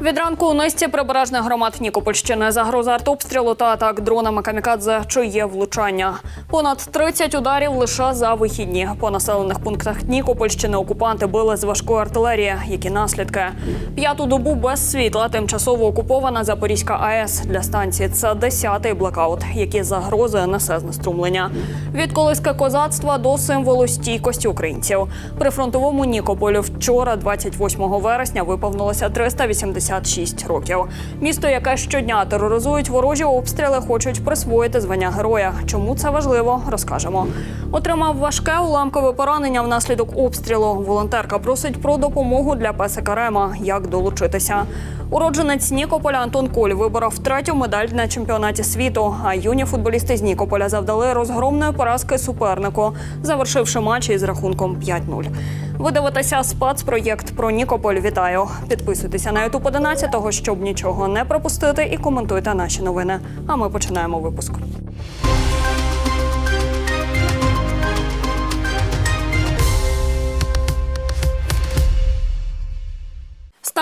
Від ранку у низці прибережних громад Нікопольщини загроза артобстрілу та атак дронами камікадзе, що є влучання. Понад 30 ударів лише за вихідні. По населених пунктах Нікопольщини окупанти били з важкої артилерії. Які наслідки? П'яту добу без світла тимчасово окупована Запорізька АЕС для станції. Це 10-й блекаут, які загрози несе знеструмлення. Від колиски козацтва до символу стійкості українців. При фронтовому Нікополю вчора, 28 вересня, виповнилося 386 років. Місто, яке щодня тероризують ворожі обстріли, хочуть присвоїти звання героя. Чому це важливо, розкажемо. Отримав важке уламкове поранення внаслідок обстрілу. Волонтерка просить про допомогу для песика Рема. Як долучитися? Уродженець Нікополя Антон Коль виборов третю медаль на чемпіонаті світу. А юні футболісти з Нікополя завдали розгромної поразки супернику, завершивши матч із рахунком 5-0. Ви дивитеся спецпроєкт про Нікополь. Вітаю! Підписуйтеся на YouTube 11, щоб нічого не пропустити, і коментуйте наші новини. А ми починаємо випуск.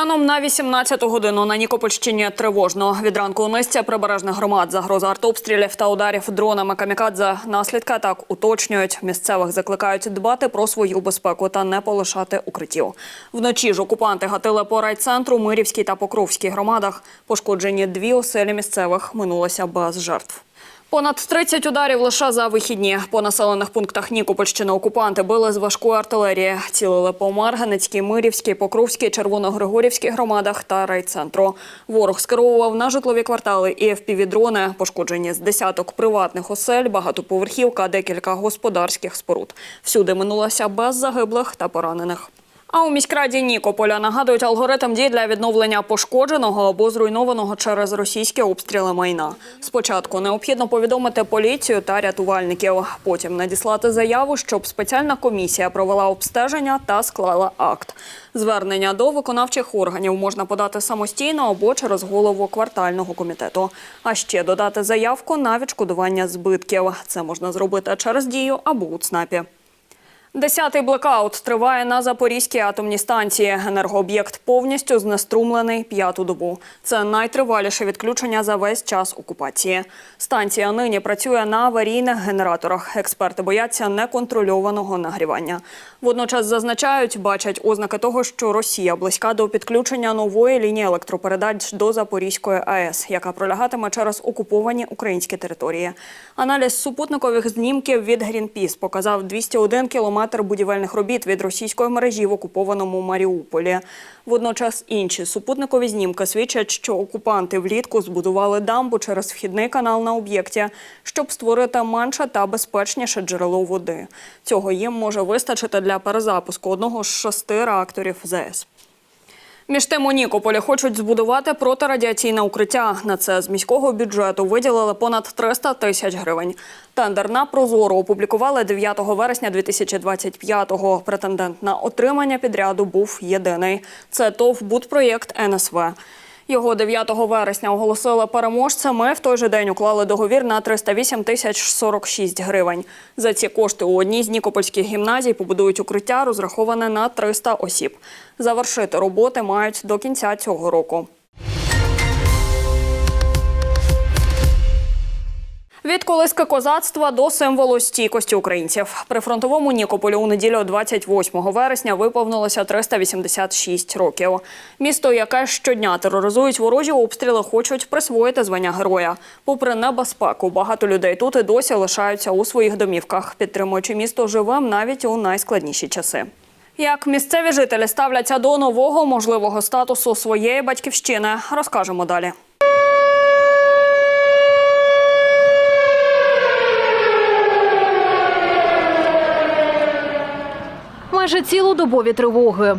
Станом на 18 годину на Нікопольщині тривожно. Від ранку у низці прибережних громад загроза артобстрілів та ударів дронами камікадзе. Наслідки атак уточнюють. Місцевих закликають дбати про свою безпеку та не полишати укриттів. Вночі ж окупанти гатили по райцентру, Мирівській та Покровській громадах. Пошкоджені дві оселі місцевих минулося без жертв. Понад 30 ударів лише за вихідні. По населених пунктах Нікопольщини окупанти били з важкої артилерії. Цілили по Марганецькій, Мирівській, Покровській, Червоногригорівській громадах та райцентру. Ворог скеровував на житлові квартали і FPV-дрони. Пошкоджені з десяток приватних осель, багатоповерхівка, декілька господарських споруд. Всюди минулося без загиблих та поранених. А у міськраді Нікополя нагадують алгоритм дій для відновлення пошкодженого або зруйнованого через російські обстріли майна. Спочатку необхідно повідомити поліцію та рятувальників, потім надіслати заяву, щоб спеціальна комісія провела обстеження та склала акт. Звернення до виконавчих органів можна подати самостійно або через голову квартального комітету. А ще додати заявку на відшкодування збитків. Це можна зробити через дію або у ЦНАПі. Десятий блекаут триває на Запорізькій атомній станції. Енергооб'єкт повністю знеструмлений п'яту добу. Це найтриваліше відключення за весь час окупації. Станція нині працює на аварійних генераторах. Експерти бояться неконтрольованого нагрівання. Водночас зазначають, бачать ознаки того, що Росія близька до підключення нової лінії електропередач до Запорізької АЕС, яка пролягатиме через окуповані українські території. Аналіз супутникових знімків від Greenpeace показав 201 кілометр будівельних робіт від російської мережі в окупованому Маріуполі. Водночас інші супутникові знімки свідчать, що окупанти влітку збудували дамбу через вхідний канал на об'єкті, щоб створити менше та безпечніше джерело води. Цього їм може вистачити для перезапуску одного з шести реакторів ЗАЕС. Між тим у Нікополі хочуть збудувати протирадіаційне укриття. На це з міського бюджету виділили понад 300 тисяч гривень. Тендер на прозоро опублікували 9 вересня 2025-го. Претендент на отримання підряду був єдиний. Це ТОВ «Будпроєкт НСВ. Його 9 вересня оголосили переможцями. В той же день уклали договір на 308 тисяч 46 гривень. За ці кошти у одній з нікопольських гімназій побудують укриття, розраховане на 300 осіб. Завершити роботи мають до кінця цього року. Від колиски козацтва до символу стійкості українців. При фронтовому Нікополі у неділю 28 вересня виповнилося 386 років. Місто, яке щодня тероризують ворожі обстріли, хочуть присвоїти звання героя. Попри небезпеку, багато людей тут і досі лишаються у своїх домівках, підтримуючи місто живим навіть у найскладніші часи. Як місцеві жителі ставляться до нового можливого статусу своєї батьківщини, розкажемо далі. Майже цілодобові тривоги.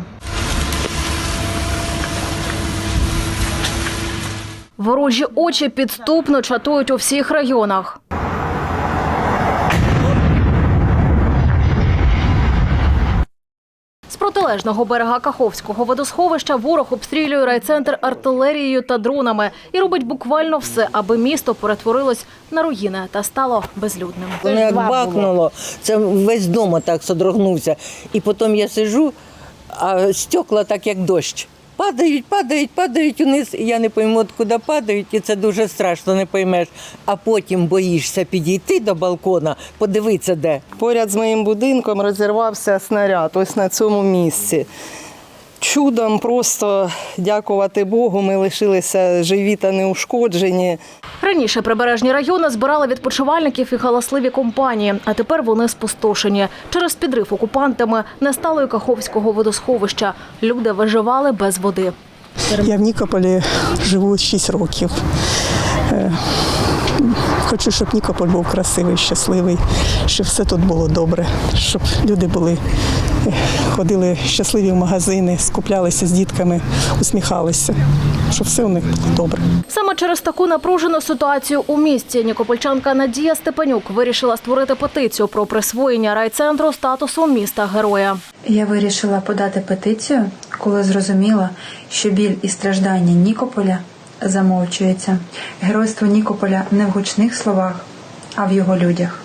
Ворожі очі підступно чатують у всіх районах. Протилежного берега Каховського водосховища ворог обстрілює райцентр артилерією та дронами і робить буквально все, аби місто перетворилось на руїни та стало безлюдним. Воно як бахнуло, це весь дом так содрогнувся. І потім я сижу, а стекла так як дощ. Падають, падають, падають униз. І я не пойму, куди падають, і це дуже страшно, не поймеш. А потім боїшся підійти до балкона, подивитися де. Поряд з моїм будинком розірвався снаряд, ось на цьому місці. Чудом просто дякувати Богу, ми лишилися живі та неушкоджені. Раніше прибережні райони збирали відпочивальників і галасливі компанії, а тепер вони спустошені. Через підрив окупантами не стало і Каховського водосховища. Люди виживали без води. Я в Нікополі живу 6 років. Е, Хочу, щоб Нікополь був красивий, щасливий, щоб все тут було добре, щоб люди були, ходили щасливі в магазини, скуплялися з дітками, усміхалися, щоб все у них було добре. Саме через таку напружену ситуацію у місті нікопольчанка Надія Степанюк вирішила створити петицію про присвоєння райцентру статусу міста героя. Я вирішила подати петицію, коли зрозуміла, що біль і страждання Нікополя замовчується. Геройство Нікополя не в гучних словах, а в його людях.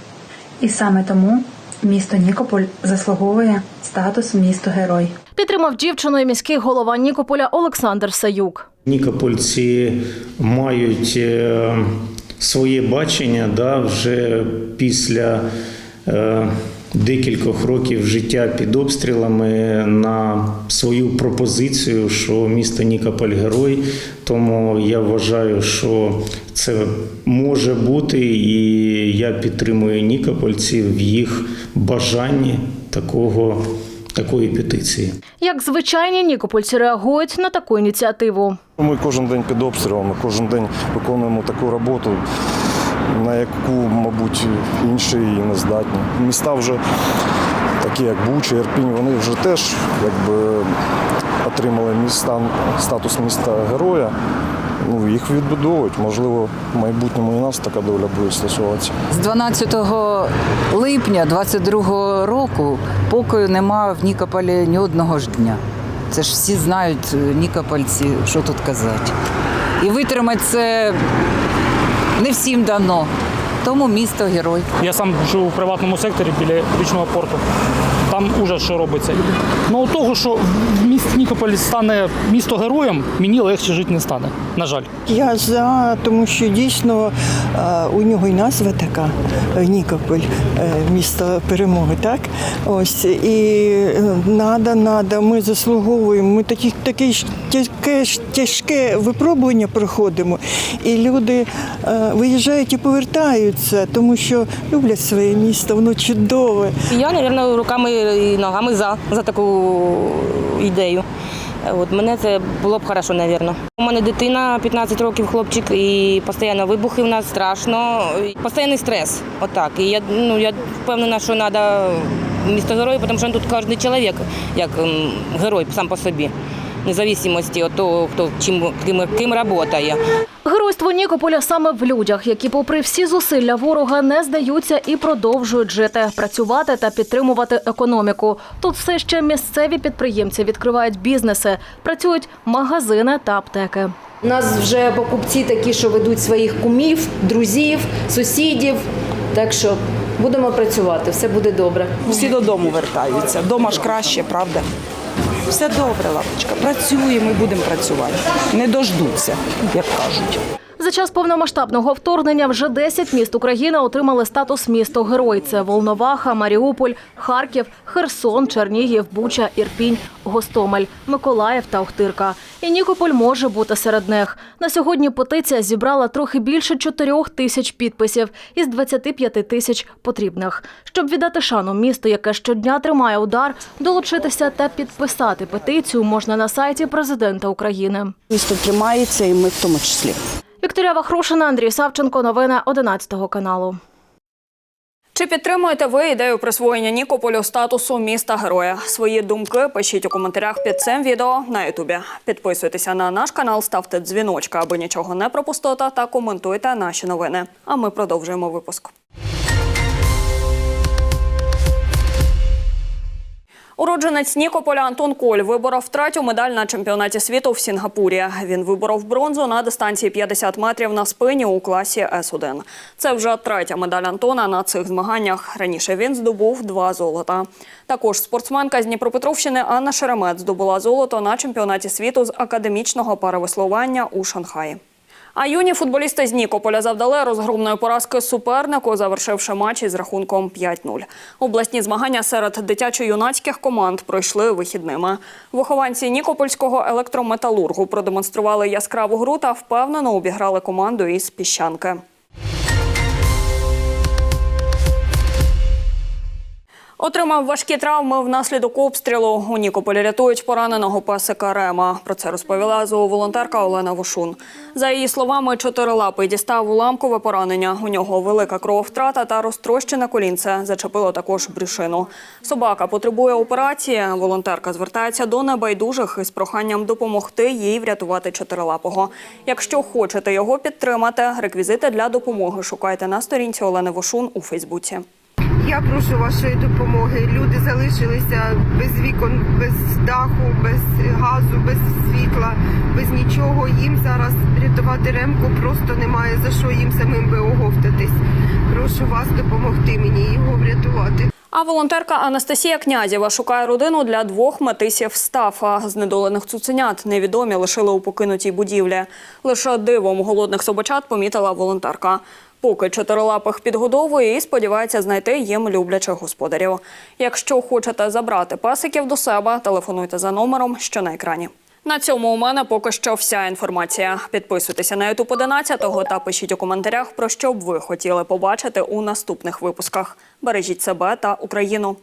І саме тому місто Нікополь заслуговує статус місто герой. Підтримав дівчину і міський голова Нікополя Олександр Саюк. Нікопольці мають е, своє бачення да, вже після е, декількох років життя під обстрілами на свою пропозицію, що місто Нікополь герой. Тому я вважаю, що це може бути, і я підтримую нікопольців в їх бажанні такого, такої петиції. Як звичайні нікопольці реагують на таку ініціативу. Ми кожен день під обстрілами, кожен день виконуємо таку роботу, на яку, мабуть, інші і не здатні. Міста вже такі, як Буча, Ірпінь, вони вже теж якби отримали міста, статус міста героя. Ну, їх відбудовують. Можливо, в майбутньому і нас така доля буде стосуватися. З 12 липня 22 року покою нема в Нікополі ні одного ж дня. Це ж всі знають е, нікопольці, що тут казати. І витримати це не всім дано. Тому місто герой. Я сам живу в приватному секторі біля річного порту. Там ужас, що робиться. Ну, того, що в місті Нікополі стане місто героєм, мені легше жити не стане. На жаль. Я за, тому що дійсно е, у нього і назва така е, Нікополь, е, місто перемоги, так? Ось і надо, надо, ми заслуговуємо. Ми такі таке тяжке, випробування проходимо, і люди е, виїжджають і повертаються, тому що люблять своє місто, воно чудове. Я, мабуть, руками і ногами за, за таку ідею. От мене це було б хорошо, мабуть. У мене дитина 15 років, хлопчик, і постійно вибухи в нас страшно. Постійний стрес. Отак. І я ну я впевнена, що треба місто герою, тому що тут кожен чоловік як герой сам по собі. Незалежності від того, хто чим ким, ким працює. Геройство Нікополя саме в людях, які, попри всі зусилля ворога, не здаються і продовжують жити, працювати та підтримувати економіку. Тут все ще місцеві підприємці відкривають бізнеси, працюють магазини та аптеки. У нас вже покупці такі, що ведуть своїх кумів, друзів, сусідів. Так що будемо працювати, все буде добре. Всі додому вертаються. Дома ж краще, правда? Все добре, лапочка. Працюємо і будемо працювати. Не дождуться, як кажуть. За час повномасштабного вторгнення вже 10 міст України отримали статус місто герой. Це Волноваха, Маріуполь, Харків, Херсон, Чернігів, Буча, Ірпінь, Гостомель, Миколаїв та Охтирка. І Нікополь може бути серед них. На сьогодні петиція зібрала трохи більше 4 тисяч підписів із 25 тисяч потрібних. Щоб віддати шану місту, яке щодня тримає удар, долучитися та підписати петицію можна на сайті президента України. Місто тримається, і ми в тому числі. Вікторія Вахрушина, Андрій Савченко. Новини 11 каналу. Чи підтримуєте ви ідею присвоєння Нікополю статусу міста героя? Свої думки пишіть у коментарях під цим відео на Ютубі. Підписуйтеся на наш канал, ставте дзвіночка, аби нічого не пропустити, та коментуйте наші новини. А ми продовжуємо випуск. Уродженець Нікополя Антон Коль виборов третю медаль на чемпіонаті світу в Сінгапурі. Він виборов бронзу на дистанції 50 метрів на спині у класі С1. Це вже третя медаль Антона на цих змаганнях. Раніше він здобув два золота. Також спортсменка з Дніпропетровщини Анна Шеремет здобула золото на чемпіонаті світу з академічного паравеслування у Шанхаї. А юні футболісти з Нікополя завдали розгромної поразки супернику, завершивши матч із рахунком 5-0. Обласні змагання серед дитячо-юнацьких команд пройшли вихідними. Вихованці Нікопольського електрометалургу продемонстрували яскраву гру та впевнено обіграли команду із Піщанки. Отримав важкі травми внаслідок обстрілу. У Нікополі рятують пораненого песика Рема. Про це розповіла зооволонтерка Олена Вошун. За її словами, чотирилапий дістав уламкове поранення. У нього велика крововтрата та розтрощене колінце. Зачепило також брюшину. Собака потребує операції. Волонтерка звертається до небайдужих із проханням допомогти їй врятувати чотирилапого. Якщо хочете його підтримати, реквізити для допомоги шукайте на сторінці Олени Вошун у Фейсбуці. Я прошу вашої допомоги. Люди залишилися без вікон, без даху, без газу, без світла, без нічого. Їм зараз рятувати ремку просто немає за що їм самим би оговтатись. Прошу вас допомогти мені його врятувати. А волонтерка Анастасія Князєва шукає родину для двох метисів стафа. Знедолених цуценят невідомі лишили у покинутій будівлі. Лише дивом голодних собачат помітила волонтерка. Поки чотирилапих підгодовує і сподівається знайти їм люблячих господарів. Якщо хочете забрати песиків до себе, телефонуйте за номером, що на екрані. На цьому у мене поки що вся інформація. Підписуйтеся на YouTube 11 та пишіть у коментарях, про що б ви хотіли побачити у наступних випусках. Бережіть себе та Україну.